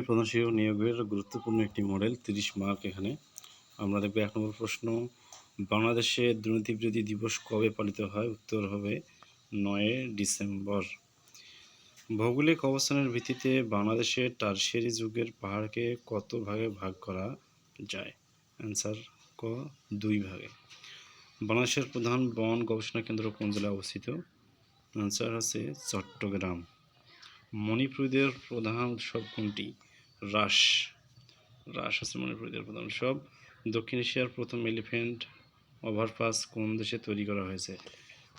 প্রধান শিক্ষক নিয়োগের গুরুত্বপূর্ণ একটি মডেল, তিরিশ মার্ক এখানে। আমরা দেখব এক নম্বর প্রশ্ন, বাংলাদেশে দুর্নীতি বিরোধী দিবস কবে পালিত হয়? উত্তর হবে নয় ডিসেম্বর। ভৌগোলিক অবস্থানের ভিত্তিতে বাংলাদেশের টার্সিয়ারি যুগের পাহাড়কে কত ভাগে ভাগ করা যায়? অ্যান্সার ক, দুই ভাগে। বাংলাদেশের প্রধান বন গবেষণা কেন্দ্র কোন জেলায় অবস্থিত? অ্যান্সার হচ্ছে চট্টগ্রাম। মণিপুরীদের প্রধান উৎসব কোনটি? রাস। রাস আছে মণিপুরীদের প্রধান উৎসব। দক্ষিণ এশিয়ার প্রথম এলিফ্যান্ট ওভারপাস কোন দেশে তৈরি করা হয়েছে?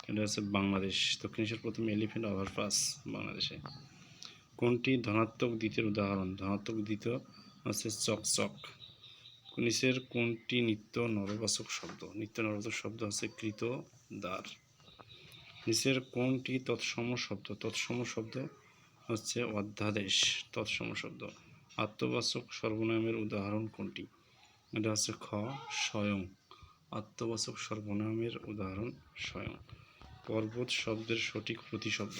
এটা হচ্ছে বাংলাদেশ। দক্ষিণ এশিয়ার প্রথম এলিফ্যান্ট ওভারপাস বাংলাদেশে। কোনটি ধনাত্মক দ্বিতীয় উদাহরণ? ধনাত্মক দ্বিতীয় হচ্ছে চকচক। নিচের কোনটি নিত্য নরবাচক শব্দ? নিত্য নরবাচক শব্দ হচ্ছে কৃত দ্বার নিচের কোনটি তৎসম শব্দ? তৎসম শব্দ হচ্ছে অধ্যাদেশ, তৎসম শব্দ। আত্মবাচক সর্বনামের উদাহরণ কোনটি? এটা হচ্ছে খ, স্বয়ং। আত্মবাচক সর্বনামের উদাহরণ, স্বয়ং। পর্বত শব্দের সঠিক প্রতিশব্দ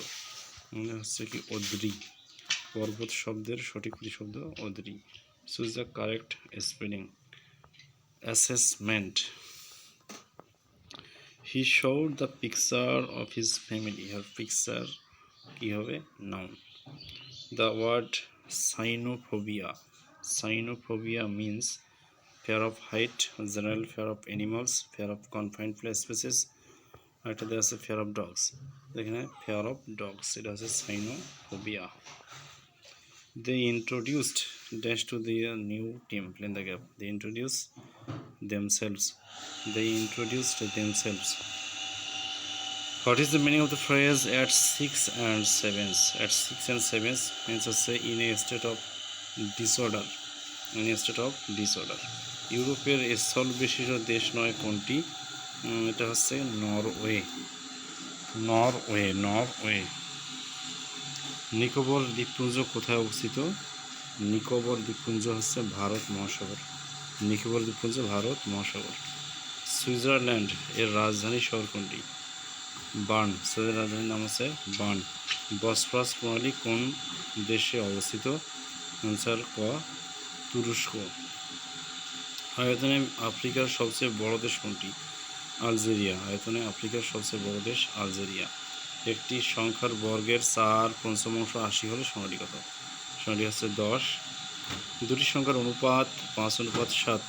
মানে হচ্ছে কি অদ্রি। পর্বত শব্দের সঠিক প্রতিশব্দ Adri. Choose the correct spelling assessment he showed the picture of his family her picture কী হবে? Noun The word cynophobia. Cynophobia means fear of height, general fear of animals, fear of confined place spaces. একটা দেওয়া আছে fear of dogs. এখানে fear of dogs. it এটা হচ্ছে cynophobia. They introduced dash to the new team. Fill in the gap. They introduced themselves. They introduced is the meaning of the phrase at six and sevens? At six and sevens means to say in a state of disorder. In a state of disorder. ইউরোপের স্থল বিশিষ্ট দেশ নয় কোনটি এটা হচ্ছে Norway Norway Norway Nicobar দ্বীপপুঞ্জ কোথায় অবস্থিত নিকোবর দ্বীপপুঞ্জ হচ্ছে ভারত মহাসাগর নিকোবর দ্বীপপুঞ্জ ভারত মহাসাগর সুইজারল্যান্ড এর রাজধানী শহর কোনটি বার্ন সুইজার রাজধানীর নাম হচ্ছে বার্ন। বসফরাস প্রণালী কোন দেশে অবস্থিত? অ্যান্সার ক, তুরস্ক। আয়তনে আফ্রিকার সবচেয়ে বড় দেশ কোনটি? আলজেরিয়া। আয়তনে আফ্রিকার সবচেয়ে বড় দেশ আলজেরিয়া। একটি সংখ্যার বর্গের চার পঞ্চমাংশ আশি হলে সোনাটি কত? সোনাটি হচ্ছে দশ। দুটি সংখ্যার অনুপাত পাঁচ, অনুপাত সাত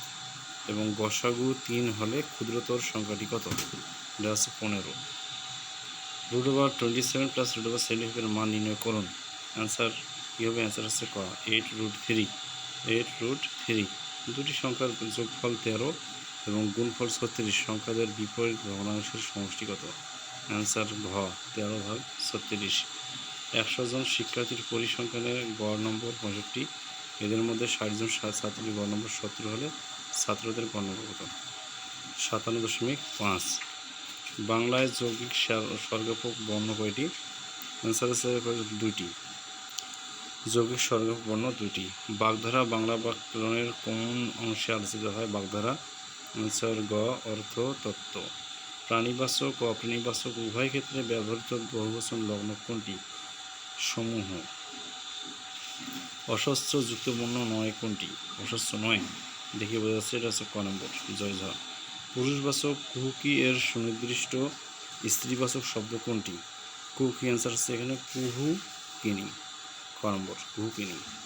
এবং গসাগু তিন হলে ক্ষুদ্রতর সংখ্যাটি কত? এটা হচ্ছে পনেরো। Root over twenty seven plus root over seventy ফাইভের মান নির্ণয় করুন। অ্যান্সার কী হবে অ্যান্সার হচ্ছে ক। Eight root three eight root three দুটি সংখ্যার যোগফল তেরো এবং গুণফল ছত্রিশ। সংখ্যাদের বিপরীত ভগ্নাংশের সমষ্টিগত অ্যান্সার ঘ, তেরো ভাগ ছত্রিশ। একশো জন শিক্ষার্থীর পরিসংখ্যানের গড় নম্বর পঁয়ষট্টি। এদের মধ্যে ষাটজন ছাত্রীর গড় নম্বর সত্তর হলে ছাত্রদের গড় নম্বর কত? সাতান্ন দশমিক পাঁচ। বাংলায় যৌগিক স্বর- স্বর্গপোক বর্ণ কয়টি? অ্যান্সার আছে দুইটি। যৌগিক স্বর্গপোক বর্ণ দুইটি। বাগধারা বাংলা ব্যাকরণের কোন অংশে আলোচিত হয়? বাগধারা। অ্যান্সার গ, অর্থ, তত্ত্ব। প্রাণীবাচক ও অপ্রাণীবাচক উভয় ক্ষেত্রে ব্যবহৃত বহুবচন লগ্ন কোনটি? সমূহ। অশস্ত্র যুক্ত বর্ণ নয় কোনটি? অশস্ত্র নয়। দেখে বোঝা যাচ্ছে এটা হচ্ছে ক নম্বর। জয় ঝা পুরুষবাচক কুহুকি এর সুনির্দিষ্ট স্ত্রীবাচক শব্দ কোনটি? কুহুকি অ্যান্সার হচ্ছে এখানে? কুহু কিনি। ক নম্বর? কুহু কিনি।